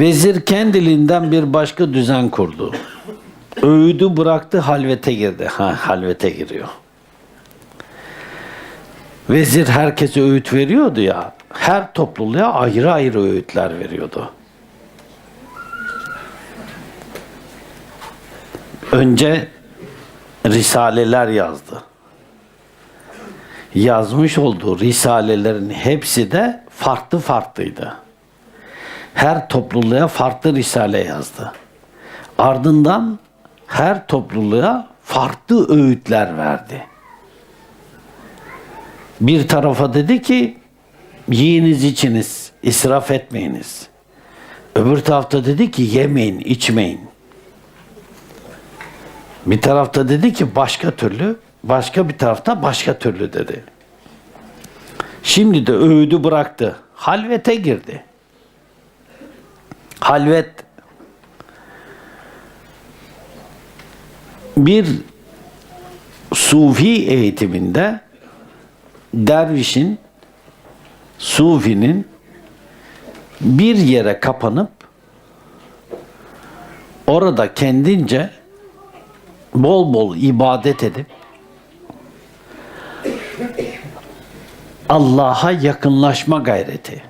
Vezir kendiliğinden bir başka düzen kurdu. Öğüdü bıraktı halvete girdi. Ha halvete giriyor. Vezir herkese öğüt veriyordu ya. Her topluluğa ayrı ayrı öğütler veriyordu. Önce risaleler yazdı. Yazmış olduğu risalelerin hepsi de farklı farklıydı. Her topluluğa farklı risale yazdı. Ardından her topluluğa farklı öğütler verdi. Bir tarafa dedi ki yiyiniz içiniz, israf etmeyiniz. Öbür tarafta dedi ki yemeyin, içmeyin. Bir tarafta dedi ki başka türlü, başka bir tarafta başka türlü dedi. Şimdi de öğüdü bıraktı. Halvete girdi. Halvet bir sufi eğitiminde dervişin, sufinin bir yere kapanıp orada kendince bol bol ibadet edip Allah'a yakınlaşma gayreti.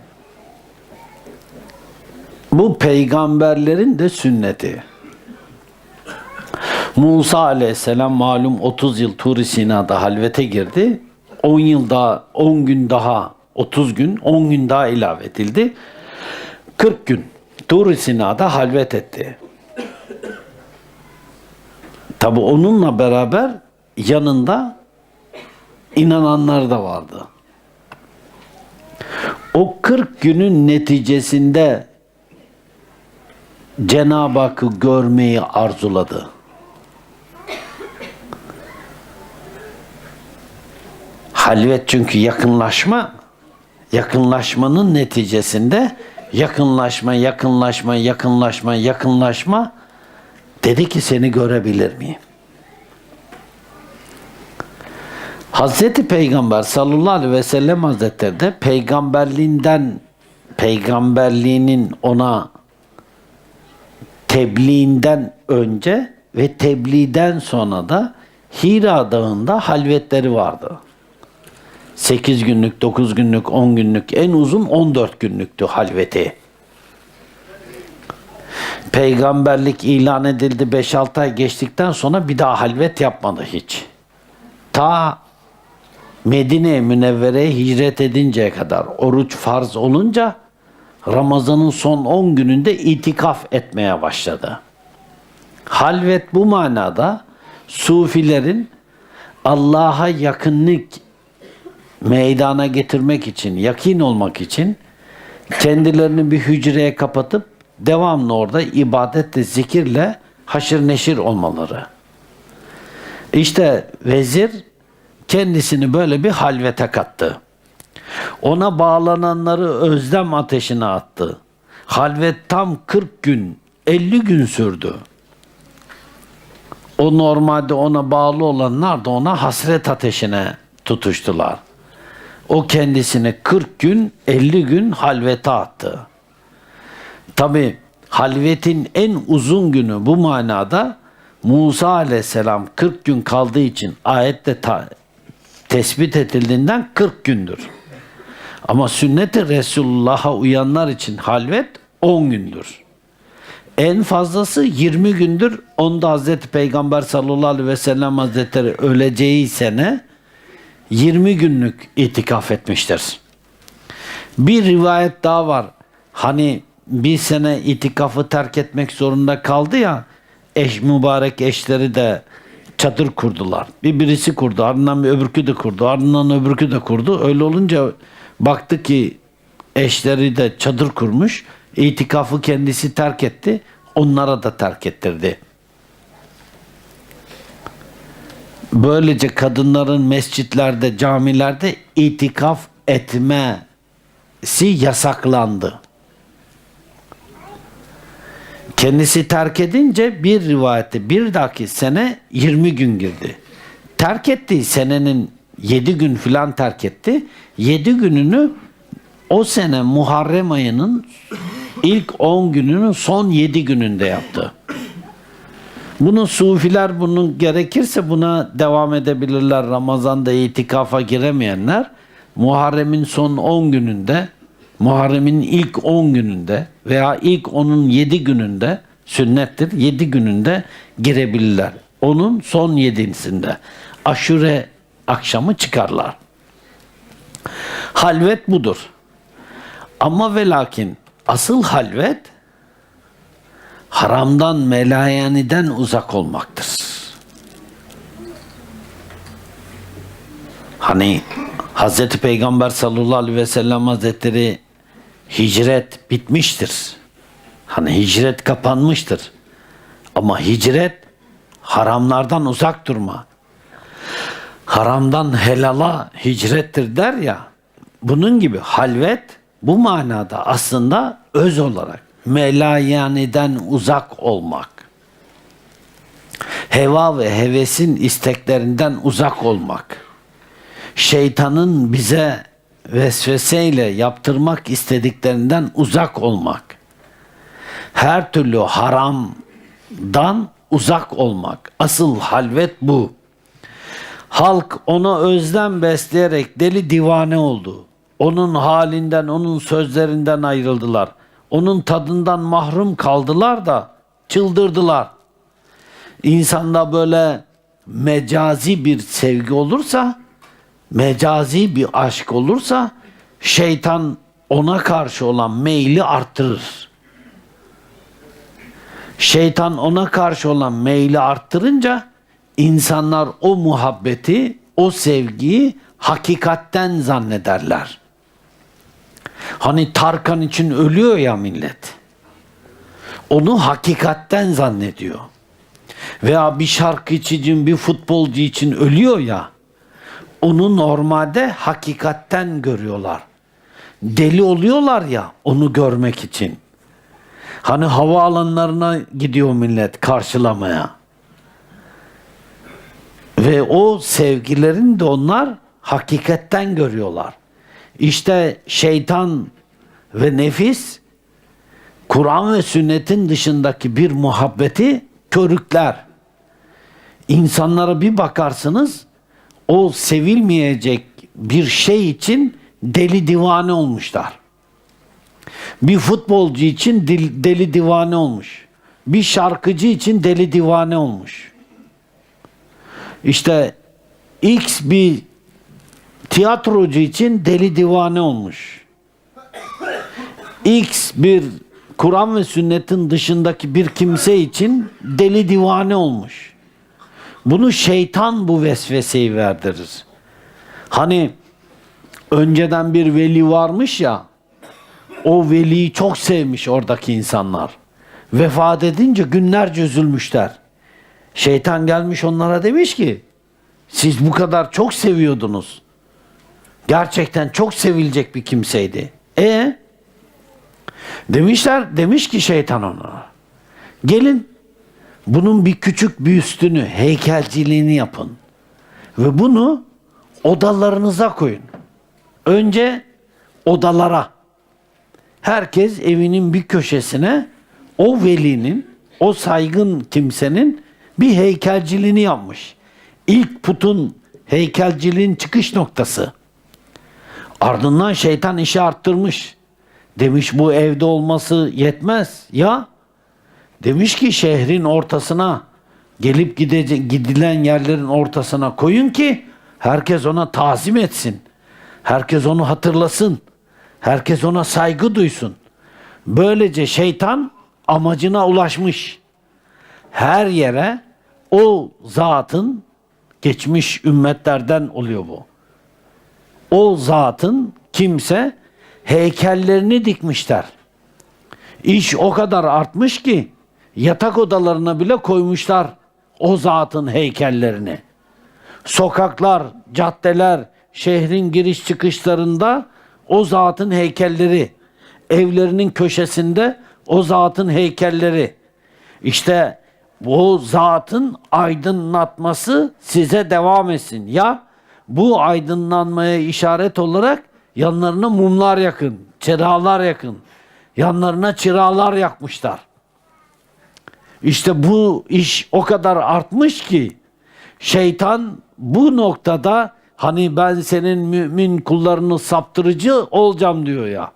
Bu peygamberlerin de sünneti. Musa aleyhisselam malum 30 yıl Tur-i Sina'da halvete girdi. 10 yıl daha, 10 gün daha, 30 gün, 10 gün daha ilave edildi. 40 gün Tur-i Sina'da halvet etti. Tabi onunla beraber yanında inananlar da vardı. O 40 günün neticesinde Cenab-ı Hakk'ı görmeyi arzuladı. Halvet çünkü yakınlaşma, yakınlaşmanın neticesinde yakınlaşma, yakınlaşma, yakınlaşma, yakınlaşma dedi ki seni görebilir miyim? Hazreti Peygamber sallallahu aleyhi ve sellem hazretleri de peygamberliğinden peygamberliğinin ona tebliğinden önce ve tebliğden sonra da Hira Dağı'nda halvetleri vardı. 8 günlük, 9 günlük, 10 günlük, en uzun 14 günlüktü halveti. Peygamberlik ilan edildi 5-6 ay geçtikten sonra bir daha halvet yapmadı hiç. Ta Medine Münevvere'ye hicret edinceye kadar oruç farz olunca Ramazan'ın son 10 gününde itikaf etmeye başladı. Halvet bu manada sufilerin Allah'a yakınlık meydana getirmek için, yakin olmak için kendilerini bir hücreye kapatıp devamlı orada ibadetle, zikirle haşır neşir olmaları. İşte vezir kendisini böyle bir halvete kattı. Ona bağlananları özlem ateşine attı. Halvet tam 40 gün, 50 gün sürdü. O normalde ona bağlı olanlar da ona hasret ateşine tutuştular. O kendisini 40 gün, 50 gün halvete attı. Tabi halvetin en uzun günü bu manada Musa aleyhisselam 40 gün kaldığı için ayette ta- tespit edildiğinden 40 gündür. Ama sünnet-i Resulullah'a uyanlar için halvet 10 gündür. En fazlası 20 gündür. Onda Hazreti Peygamber sallallahu aleyhi ve sellem Hazretleri öleceği sene 20 günlük itikaf etmiştir. Bir rivayet daha var. Hani bir sene itikafı terk etmek zorunda kaldı ya eş mübarek eşleri de çadır kurdular. Bir birisi kurdu, ardından bir öbürkü de kurdu, ardından öbürkü de kurdu. Öyle olunca baktı ki eşleri de çadır kurmuş. İtikafı kendisi terk etti. Onlara da terk ettirdi. Böylece kadınların mescitlerde, camilerde itikaf etmesi yasaklandı. Kendisi terk edince bir rivayette bir dahaki sene 20 gün girdi. Terk ettiği senenin 7 gün filan terk etti. 7 gününü o sene Muharrem ayının ilk 10 gününün son 7 gününde yaptı. Bunu sufiler bunun gerekirse buna devam edebilirler. Ramazan'da itikafa giremeyenler Muharrem'in son 10 gününde, Muharrem'in ilk 10 gününde veya ilk onun 7 gününde sünnettir. 7 gününde girebilirler. Onun son 7'sinde aşure akşamı çıkarlar. Halvet budur. Ama ve lakin asıl halvet haramdan, melayaniden uzak olmaktır. Hani Hazreti Peygamber sallallahu aleyhi ve sellem hazretleri hicret bitmiştir. Hani hicret kapanmıştır. Ama hicret haramlardan uzak durma. Haramdan helala hicrettir der ya. Bunun gibi halvet bu manada aslında öz olarak melayaniden uzak olmak. Heva ve hevesin isteklerinden uzak olmak. Şeytanın bize vesveseyle yaptırmak istediklerinden uzak olmak. Her türlü haramdan uzak olmak. Asıl halvet bu. Halk ona özlem besleyerek deli divane oldu. Onun halinden, onun sözlerinden ayrıldılar. Onun tadından mahrum kaldılar da çıldırdılar. İnsanda böyle mecazi bir sevgi olursa, mecazi bir aşk olursa şeytan ona karşı olan meyli arttırır. Şeytan ona karşı olan meyli arttırınca insanlar o muhabbeti, o sevgiyi hakikatten zannederler. Hani Tarkan için ölüyor ya millet. Onu hakikatten zannediyor. Veya bir şarkıcı için, bir futbolcu için ölüyor ya. Onu normalde hakikatten görüyorlar. Deli oluyorlar ya onu görmek için. Hani havaalanlarına gidiyor millet karşılamaya. Ve o sevgilerin de onlar hakikatten görüyorlar. İşte şeytan ve nefis Kur'an ve sünnetin dışındaki bir muhabbeti körükler. İnsanlara bir bakarsınız o sevilmeyecek bir şey için deli divane olmuşlar. Bir futbolcu için deli divane olmuş. Bir şarkıcı için deli divane olmuş. İşte X bir tiyatrocu için deli divane olmuş. X bir Kur'an ve sünnetin dışındaki bir kimse için deli divane olmuş. Bunu şeytan bu vesveseyi verdirir. Hani önceden bir veli varmış ya, o veliyi çok sevmiş oradaki insanlar. Vefat edince günlerce üzülmüşler. Şeytan gelmiş onlara demiş ki, siz bu kadar çok seviyordunuz. Gerçekten çok sevilecek bir kimseydi. E demişler demiş ki şeytan ona. Gelin bunun bir küçük büstünü, heykelciliğini yapın. Ve bunu odalarınıza koyun. Önce odalara. Herkes evinin bir köşesine o velinin, o saygın kimsenin bir heykelciliğini yapmış. İlk putun heykelciliğin çıkış noktası. Ardından şeytan işi arttırmış. Demiş bu evde olması yetmez. Ya demiş ki şehrin ortasına gelip gidece- gidilen yerlerin ortasına koyun ki herkes ona tazim etsin. Herkes onu hatırlasın. Herkes ona saygı duysun. Böylece şeytan amacına ulaşmış. Her yere o zatın geçmiş ümmetlerden oluyor bu o zatın kimse heykellerini dikmişler. İş o kadar artmış ki yatak odalarına bile koymuşlar o zatın heykellerini. Sokaklar, caddeler, şehrin giriş çıkışlarında o zatın heykelleri, evlerinin köşesinde o zatın heykelleri. İşte bu zatın aydınlatması size devam etsin. Ya bu aydınlanmaya işaret olarak yanlarına mumlar yakın, çeralar yakın. Yanlarına çıralar yakmışlar. İşte bu iş o kadar artmış ki şeytan bu noktada hani ben senin mümin kullarını saptırıcı olacağım diyor ya.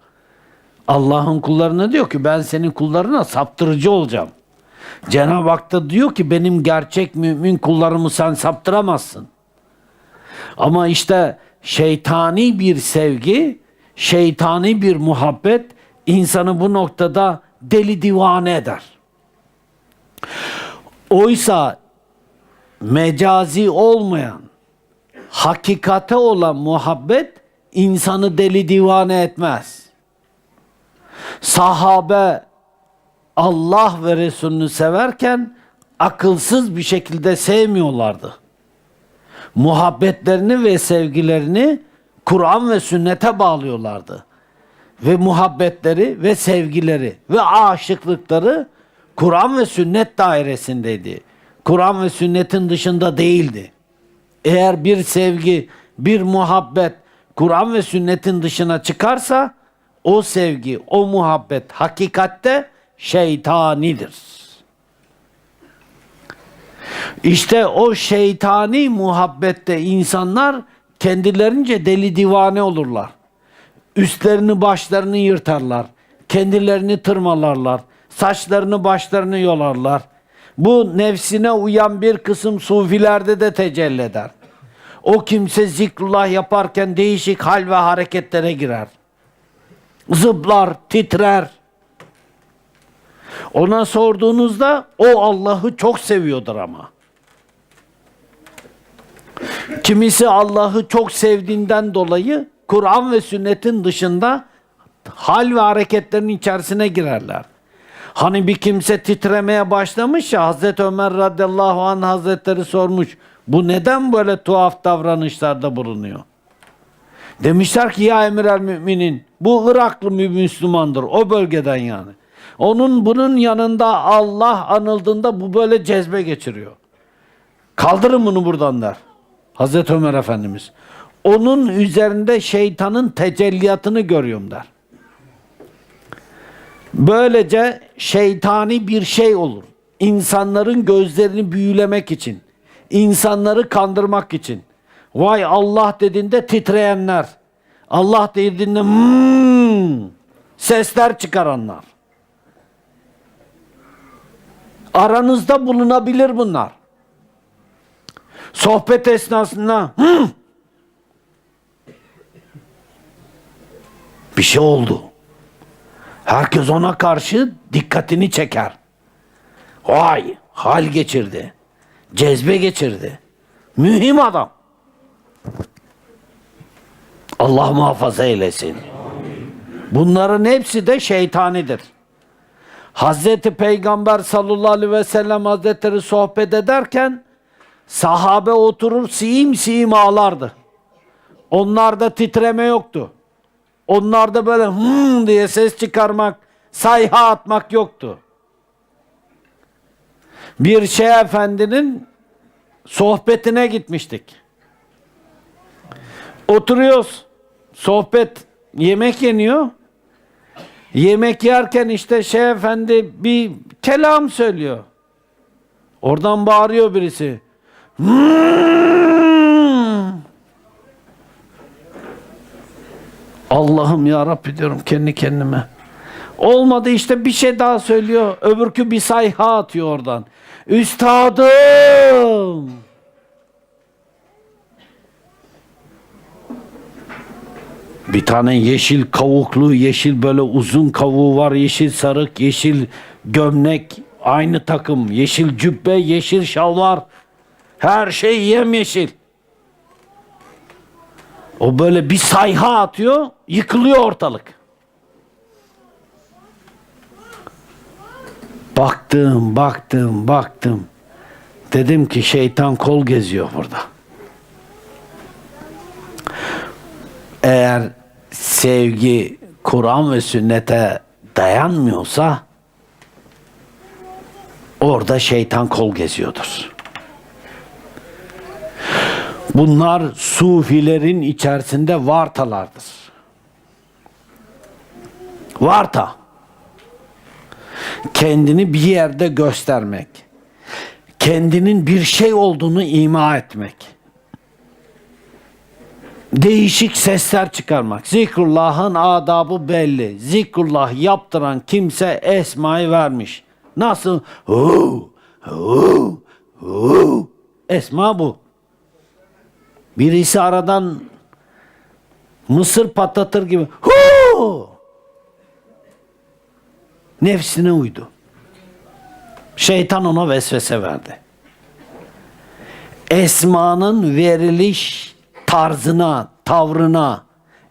Allah'ın kullarına diyor ki ben senin kullarına saptırıcı olacağım. Cenab-ı Hak da diyor ki benim gerçek mümin kullarımı sen saptıramazsın. Ama işte şeytani bir sevgi, şeytani bir muhabbet insanı bu noktada deli divane eder. Oysa mecazi olmayan, hakikate olan muhabbet insanı deli divane etmez. Sahabe Allah ve Resulünü severken akılsız bir şekilde sevmiyorlardı. Muhabbetlerini ve sevgilerini Kur'an ve sünnete bağlıyorlardı. Ve muhabbetleri ve sevgileri ve aşıklıkları Kur'an ve sünnet dairesindeydi. Kur'an ve sünnetin dışında değildi. Eğer bir sevgi, bir muhabbet Kur'an ve sünnetin dışına çıkarsa o sevgi, o muhabbet hakikatte şeytanidir. İşte o şeytani muhabbette insanlar kendilerince deli divane olurlar. Üstlerini başlarını yırtarlar. Kendilerini tırmalarlar. Saçlarını başlarını yolarlar. Bu nefsine uyan bir kısım sufilerde de tecelli eder. O kimse zikrullah yaparken değişik hal ve hareketlere girer. Zıplar, titrer. Ona sorduğunuzda o Allah'ı çok seviyordur ama. Kimisi Allah'ı çok sevdiğinden dolayı Kur'an ve sünnetin dışında hal ve hareketlerin içerisine girerler. Hani bir kimse titremeye başlamış ya Hazreti Ömer radıyallahu anh hazretleri sormuş. Bu neden böyle tuhaf davranışlarda bulunuyor? Demişler ki ya emir el müminin bu Iraklı bir Müslümandır o bölgeden yani. Onun bunun yanında Allah anıldığında bu böyle cezbe geçiriyor. Kaldırın bunu buradan der. Hazreti Ömer Efendimiz. Onun üzerinde şeytanın tecelliyatını görüyorum der. Böylece şeytani bir şey olur. İnsanların gözlerini büyülemek için, insanları kandırmak için. Vay Allah dediğinde titreyenler, Allah dediğinde hmm, sesler çıkaranlar. Aranızda bulunabilir bunlar. Sohbet esnasında hmm, bir şey oldu. Herkes ona karşı dikkatini çeker. Vay hal geçirdi. Cezbe geçirdi. Mühim adam. Allah muhafaza eylesin. Bunların hepsi de şeytanidir. Hazreti Peygamber sallallahu aleyhi ve sellem hazretleri sohbet ederken sahabe oturur siyim siyim ağlardı. Onlarda titreme yoktu. Onlarda böyle hmm diye ses çıkarmak, sayha atmak yoktu. Bir şey efendinin sohbetine gitmiştik. Oturuyoruz. Sohbet, yemek yeniyor. Yemek yerken işte şey efendi bir kelam söylüyor. Oradan bağırıyor birisi. Hmm. Allah'ım ya Rabbi diyorum kendi kendime. Olmadı işte bir şey daha söylüyor. Öbürkü bir sayha atıyor oradan. Üstadım. Bir tane yeşil kavuklu, yeşil böyle uzun kavuğu var, yeşil sarık, yeşil gömlek, aynı takım, yeşil cübbe, yeşil şalvar. Her şey yemyeşil. O böyle bir sayha atıyor, yıkılıyor ortalık. Baktım, baktım, baktım. Dedim ki şeytan kol geziyor burada. Eğer sevgi Kur'an ve sünnete dayanmıyorsa orada şeytan kol geziyordur. Bunlar sufilerin içerisinde vartalardır. Varta. Kendini bir yerde göstermek. Kendinin bir şey olduğunu ima etmek. Değişik sesler çıkarmak. Zikrullah'ın adabı belli. Zikrullah yaptıran kimse esmayı vermiş. Nasıl? Hu, hu, hu. Esma bu. Birisi aradan mısır patlatır gibi hu nefsine uydu. Şeytan ona vesvese verdi. Esmanın veriliş tarzına, tavrına,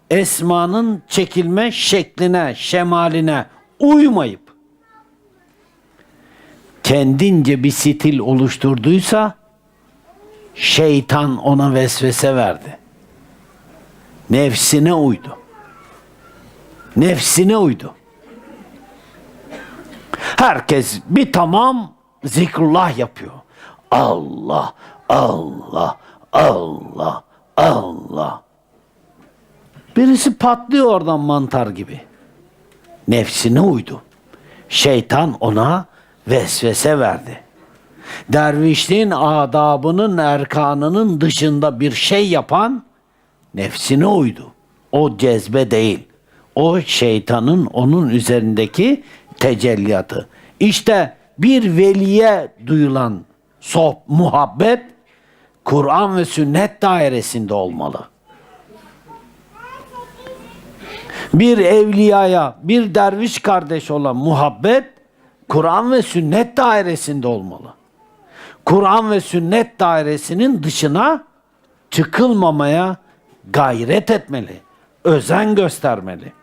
esmanın çekilme şekline, şemaline uymayıp kendince bir stil oluşturduysa şeytan ona vesvese verdi. Nefsine uydu. Nefsine uydu. Herkes bir tamam zikrullah yapıyor. Allah, Allah, Allah, Allah. Birisi patlıyor oradan mantar gibi. Nefsine uydu. Şeytan ona vesvese verdi. Dervişliğin adabının, erkanının dışında bir şey yapan nefsine uydu. O cezbe değil. O şeytanın onun üzerindeki tecelliyatı. İşte bir veliye duyulan soh, muhabbet Kur'an ve sünnet dairesinde olmalı. Bir evliyaya, bir derviş kardeş olan muhabbet Kur'an ve sünnet dairesinde olmalı. Kur'an ve sünnet dairesinin dışına çıkılmamaya gayret etmeli. Özen göstermeli.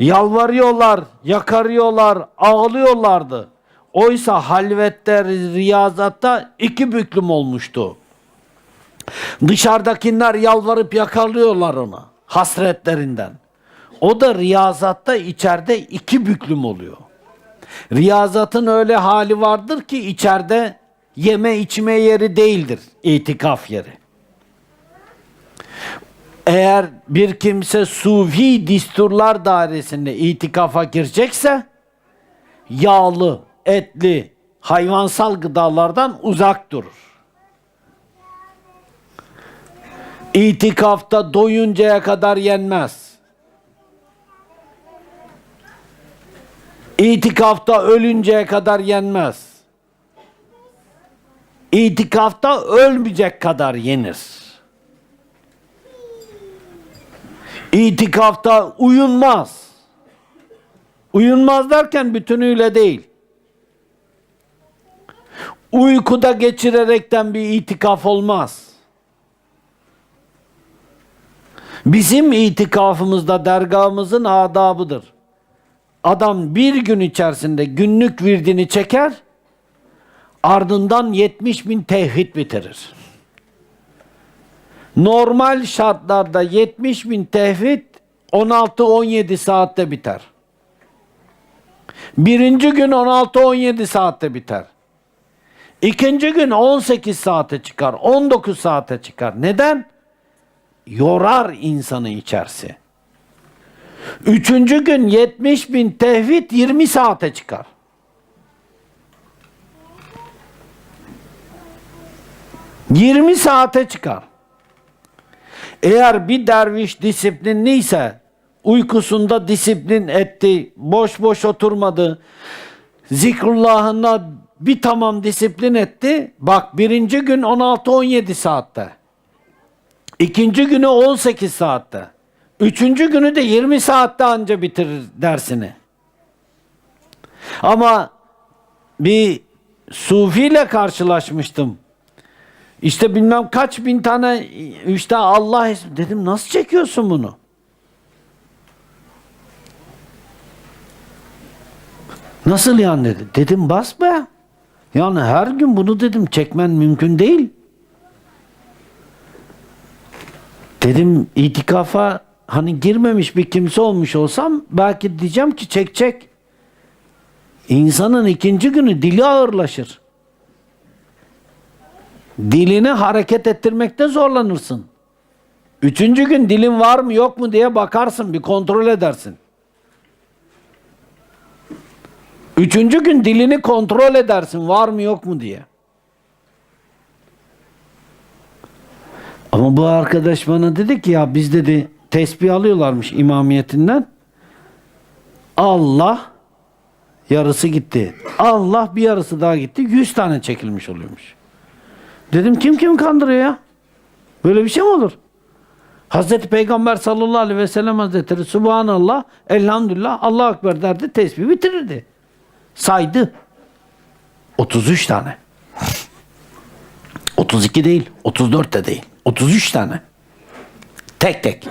Yalvarıyorlar, yakarıyorlar, ağlıyorlardı. Oysa halvette, riyazatta iki büklüm olmuştu. Dışarıdakiler yalvarıp yakalıyorlar ona hasretlerinden. O da riyazatta içeride iki büklüm oluyor. Riyazatın öyle hali vardır ki içeride yeme içme yeri değildir, itikaf yeri. Eğer bir kimse sufi disturlar dairesinde itikafa girecekse yağlı, etli, hayvansal gıdalardan uzak durur. İtikafta doyuncaya kadar yenmez. İtikafta ölünceye kadar yenmez. İtikafta ölmeyecek kadar yenir. İtikafta uyunmaz. Uyunmaz derken bütünüyle değil. Uykuda geçirerekten bir itikaf olmaz. Bizim itikafımızda dergahımızın adabıdır. Adam bir gün içerisinde günlük virdini çeker, ardından 70 bin tevhid bitirir. Normal şartlarda 70 bin tevhid 16-17 saatte biter. Birinci gün 16-17 saatte biter. İkinci gün 18 saate çıkar, 19 saate çıkar. Neden? Yorar insanı içerisi. Üçüncü gün 70 bin tevhid 20 saate çıkar. Yirmi saate çıkar. Eğer bir derviş disiplinliyse, uykusunda disiplin etti, boş boş oturmadı, zikrullahına bir tamam disiplin etti. Bak birinci gün 16-17 saatte. İkinci günü 18 saatte. Üçüncü günü de 20 saatte anca bitirir dersini. Ama bir sufiyle karşılaşmıştım. İşte bilmem kaç bin tane işte Allah ismi. Dedim nasıl çekiyorsun bunu? Nasıl yani dedi. Dedim bas be. Yani her gün bunu dedim çekmen mümkün değil. Dedim itikafa hani girmemiş bir kimse olmuş olsam belki diyeceğim ki çek çek. İnsanın ikinci günü dili ağırlaşır. Dilini hareket ettirmekte zorlanırsın. Üçüncü gün dilin var mı yok mu diye bakarsın bir kontrol edersin. Üçüncü gün dilini kontrol edersin var mı yok mu diye. Ama bu arkadaş bana dedi ki ya biz dedi tesbih alıyorlarmış imamiyetinden. Allah yarısı gitti. Allah bir yarısı daha gitti. Yüz tane çekilmiş oluyormuş. Dedim kim kim kandırıyor ya? Böyle bir şey mi olur? Hazreti Peygamber sallallahu aleyhi ve sellem Hazretleri Subhanallah, Elhamdülillah, Allahu Ekber derdi, tesbih bitirirdi. Saydı. 33 tane. 32 değil, 34 de değil. 33 tane. Tek tek.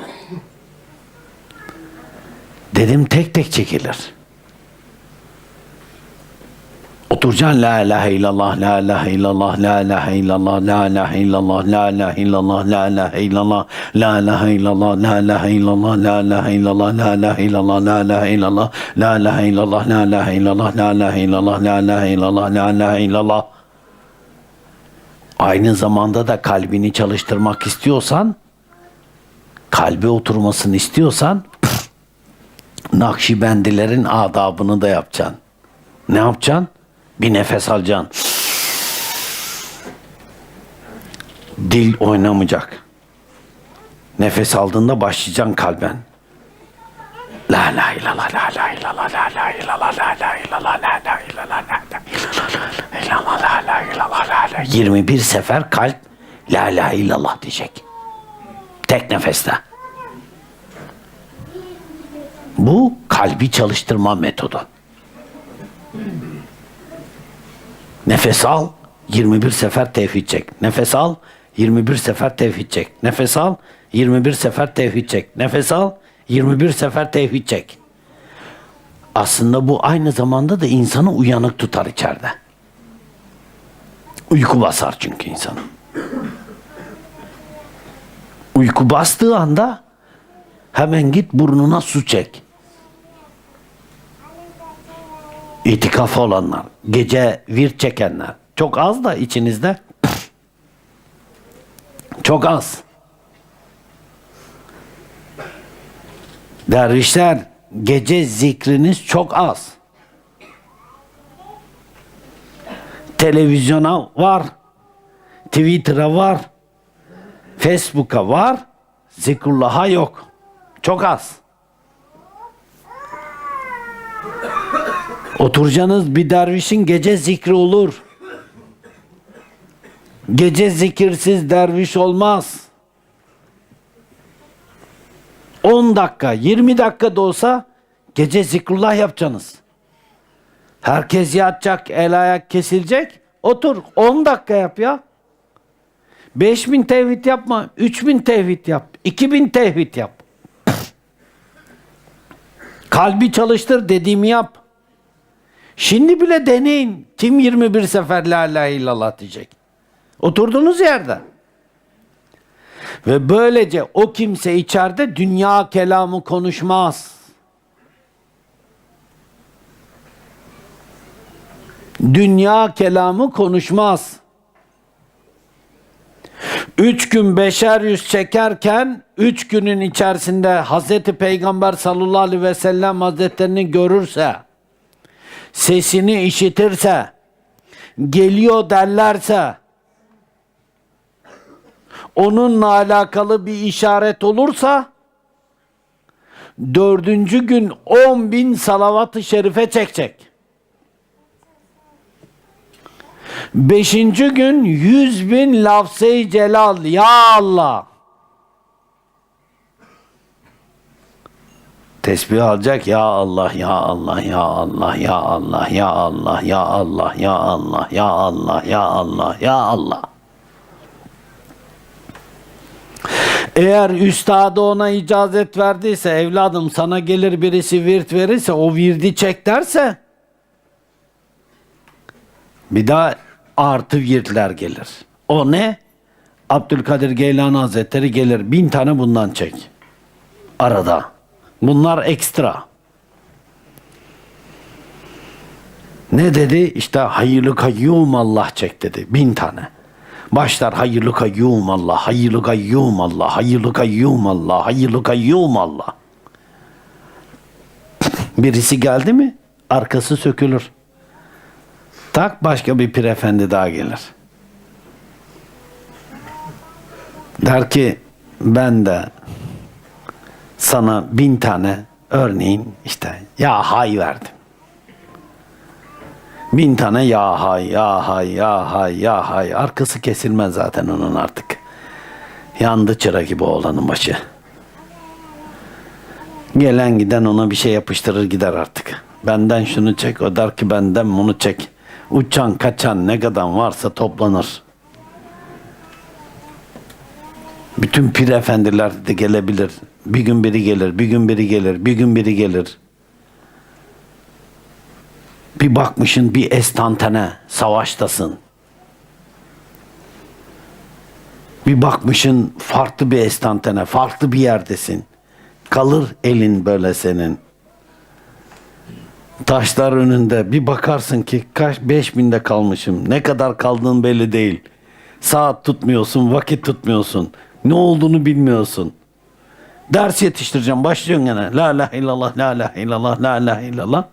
Dedim tek tek çekilir. Oturacaksın la ilahe illallah, la ilahe illallah, la ilahe illallah, la ilahe illallah, la ilahe illallah, la ilahe illallah, la ilahe illallah, la ilahe illallah, la ilahe illallah, la ilahe illallah, la ilahe illallah, la ilahe illallah, la ilahe illallah, la ilahe illallah, la ilahe illallah, la ilahe illallah. Aynı zamanda da kalbini çalıştırmak istiyorsan, kalbe oturmasını istiyorsan, Nakşibendilerin adabını da yapacaksın. Ne yapacaksın? Bir nefes alacaksın. Dil oynamayacak. Nefes aldığında başlayacaksın kalben. La la illallah, la la illallah, la la illallah, la la illallah, la la illallah, la la illallah, la la illallah, la la. 21 sefer kalp la la illallah diyecek. Tek nefeste. Bu kalbi çalıştırma metodu. Nefes al, 21 sefer tevhid çek. Nefes al, 21 sefer tevhid çek. Nefes al, 21 sefer tevhid çek. Nefes al, 21 sefer tevhid çek. Aslında bu aynı zamanda da insanı uyanık tutar içeride. Uyku basar çünkü insanı. Uyku bastığı anda hemen git burnuna su çek. İtikaf olanlar, gece virt çekenler. Çok az da içinizde. Çok az. Dervişler, gece zikriniz çok az. Televizyona var, Twitter'a var, Facebook'a var, zikrullah'a yok. Çok az. Oturacaksınız bir dervişin gece zikri olur. Gece zikirsiz derviş olmaz. 10 dakika, 20 dakika da olsa gece zikrullah yapacaksınız. Herkes yatacak, el ayak kesilecek. Otur 10 dakika yap ya. 5000 tevhid yapma, 3000 tevhid yap, 2000 tevhid yap. Kalbi çalıştır dediğimi yap. Şimdi bile deneyin. Kim 21 sefer la ilahe illallah diyecek? Oturduğunuz yerde. Ve böylece o kimse içeride dünya kelamı konuşmaz. Dünya kelamı konuşmaz. Üç gün beşer yüz çekerken üç günün içerisinde Hazreti Peygamber sallallahu aleyhi ve sellem hazretlerini görürse sesini işitirse, geliyor derlerse, onunla alakalı bir işaret olursa, dördüncü gün on bin salavat-ı şerife çekecek. Beşinci gün yüz bin lafze-i celal. Ya Allah. Tesbih alacak ya Allah ya Allah ya Allah ya Allah ya Allah ya Allah ya Allah ya Allah ya Allah ya Allah. Eğer üstadı ona icazet verdiyse evladım sana gelir birisi virt verirse o virdi çek derse bir daha artı virtler gelir. O ne? Abdülkadir Geylani Hazretleri gelir bin tane bundan çek. Arada. Bunlar ekstra. Ne dedi? İşte hayırlı kayyum Allah çek dedi. Bin tane. Başlar hayırlı kayyum Allah, hayırlı kayyum Allah, hayırlı kayyum Allah, hayırlı kayyum Allah. Birisi geldi mi arkası sökülür. Tak başka bir pir efendi daha gelir. Der ki ben de sana bin tane örneğin işte ya hay verdim. Bin tane ya hay, ya hay, ya hay, ya hay. Arkası kesilmez zaten onun artık. Yandı çıra gibi oğlanın başı. Gelen giden ona bir şey yapıştırır gider artık. Benden şunu çek, o der ki benden bunu çek. Uçan kaçan ne kadar varsa toplanır. Bütün pir efendiler de gelebilir. Bir gün biri gelir, bir gün biri gelir, bir gün biri gelir. Bir bakmışın bir estantene savaştasın. Bir bakmışın farklı bir estantene, farklı bir yerdesin. Kalır elin böyle senin. Taşlar önünde bir bakarsın ki kaç beş binde kalmışım. Ne kadar kaldığın belli değil. Saat tutmuyorsun, vakit tutmuyorsun. Ne olduğunu bilmiyorsun. Ders yetiştireceğim. Başlıyorsun gene. La ilahe illallah, la ilahe illallah, la ilahe illallah.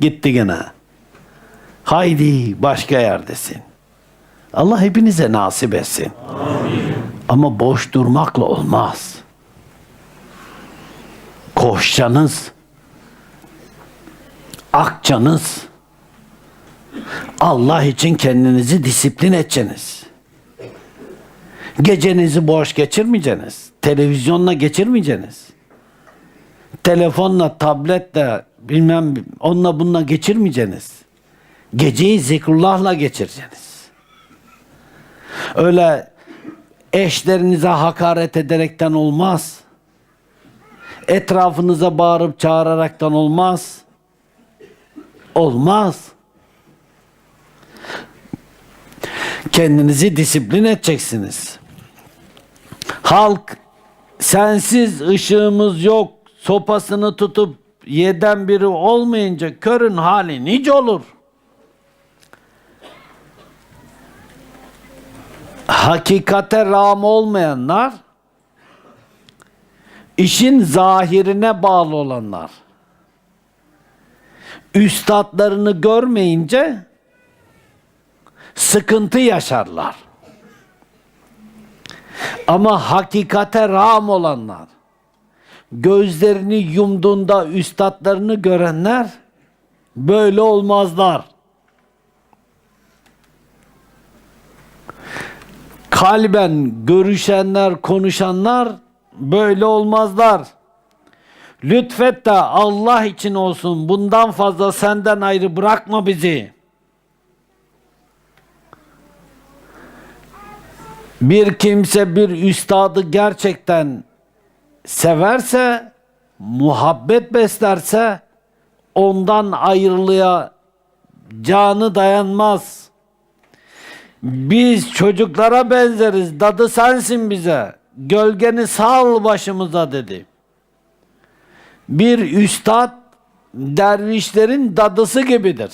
Gitti gene. Haydi başka yerdesin. Allah hepinize nasip etsin. Ama boş durmakla olmaz. Koşacaksınız. Akçanız. Allah için kendinizi disiplin edeceksiniz. Gecenizi boş geçirmeyeceksiniz. Televizyonla geçirmeyeceksiniz. Telefonla, tabletle, bilmem onunla bununla geçirmeyeceksiniz. Geceyi zikrullahla geçireceksiniz. Öyle eşlerinize hakaret ederekten olmaz. Etrafınıza bağırıp çağıraraktan olmaz. Olmaz. Kendinizi disiplin edeceksiniz. Halk sensiz ışığımız yok sopasını tutup yeden biri olmayınca körün hali nice olur. Hakikate ram olmayanlar işin zahirine bağlı olanlar üstadlarını görmeyince sıkıntı yaşarlar. Ama hakikate ram olanlar, gözlerini yumduğunda üstadlarını görenler böyle olmazlar. Kalben görüşenler, konuşanlar böyle olmazlar. Lütfet de Allah için olsun bundan fazla senden ayrı bırakma bizi. Bir kimse bir üstadı gerçekten severse, muhabbet beslerse ondan ayrılığa canı dayanmaz. Biz çocuklara benzeriz. Dadı sensin bize. Gölgeni sal başımıza dedi. Bir üstad dervişlerin dadısı gibidir.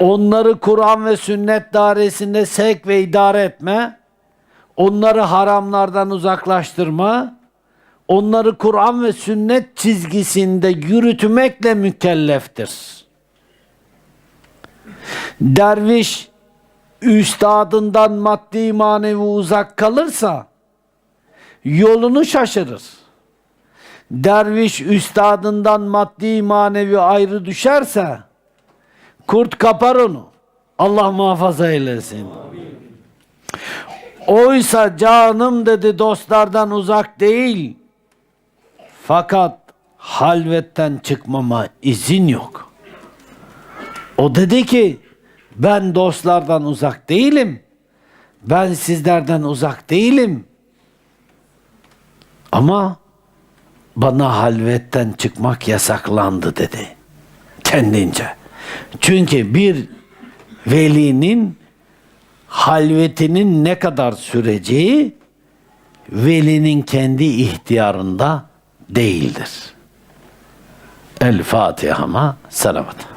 Onları Kur'an ve sünnet dairesinde sevk ve idare etme, onları haramlardan uzaklaştırma, onları Kur'an ve sünnet çizgisinde yürütmekle mükelleftir. Derviş üstadından maddi manevi uzak kalırsa yolunu şaşırır. Derviş üstadından maddi manevi ayrı düşerse kurt kapar onu. Allah muhafaza eylesin. Oysa canım dedi dostlardan uzak değil. Fakat halvetten çıkmama izin yok. O dedi ki ben dostlardan uzak değilim. Ben sizlerden uzak değilim. Ama bana halvetten çıkmak yasaklandı dedi. Kendince. Çünkü bir velinin halvetinin ne kadar süreceği velinin kendi ihtiyarında değildir. El Fatiha'ma selavat.